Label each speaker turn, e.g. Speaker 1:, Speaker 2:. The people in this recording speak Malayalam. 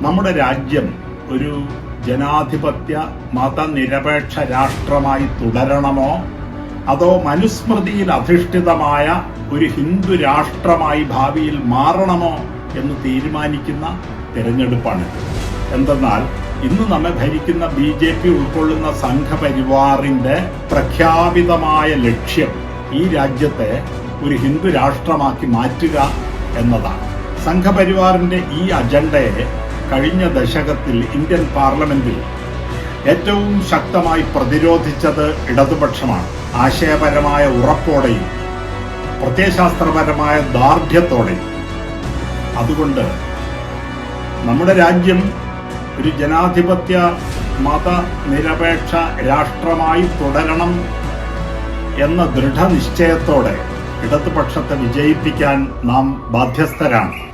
Speaker 1: നമ്മുടെ രാജ്യം ഒരു ജനാധിപത്യ മതനിരപേക്ഷ രാഷ്ട്രമായി തുടരണമോ? അതോ മനുസ്മൃതിയിൽ അധിഷ്ഠിതമായ ഒരു ഹിന്ദു രാഷ്ട്രമായി ഭാവിയിൽ മാറണമോ എന്ന് തീരുമാനിക്കുന്ന തിരഞ്ഞെടുപ്പാണ്. എന്തെന്നാൽ ഇന്ന് നമ്മെ ഭരിക്കുന്ന ബി ജെ പി ഉൾക്കൊള്ളുന്ന സംഘപരിവാറിന്റെ പ്രഖ്യാപിതമായ ലക്ഷ്യം ഈ രാജ്യത്തെ ഒരു ഹിന്ദു രാഷ്ട്രമാക്കി മാറ്റുക എന്നതാണ്. സംഘപരിവാറിന്റെ ഈ അജണ്ടയെ കഴിഞ്ഞ ദശകത്തിൽ ഇന്ത്യൻ പാർലമെന്റിൽ ഏറ്റവും ശക്തമായി പ്രതിരോധിച്ചത് ഇടതുപക്ഷമാണ്. ആശയപരമായ ഉറപ്പോടെയും പ്രത്യയശാസ്ത്രപരമായ ദാർഢ്യത്തോടെയും. അതുകൊണ്ട് നമ്മുടെ രാജ്യം ഒരു ജനാധിപത്യ മതനിരപേക്ഷ രാഷ്ട്രമായി തുടരണം എന്ന ദൃഢനിശ്ചയത്തോടെ ഇടതുപക്ഷത്തെ വിജയിപ്പിക്കാൻ നാം ബാധ്യസ്ഥരാണ്.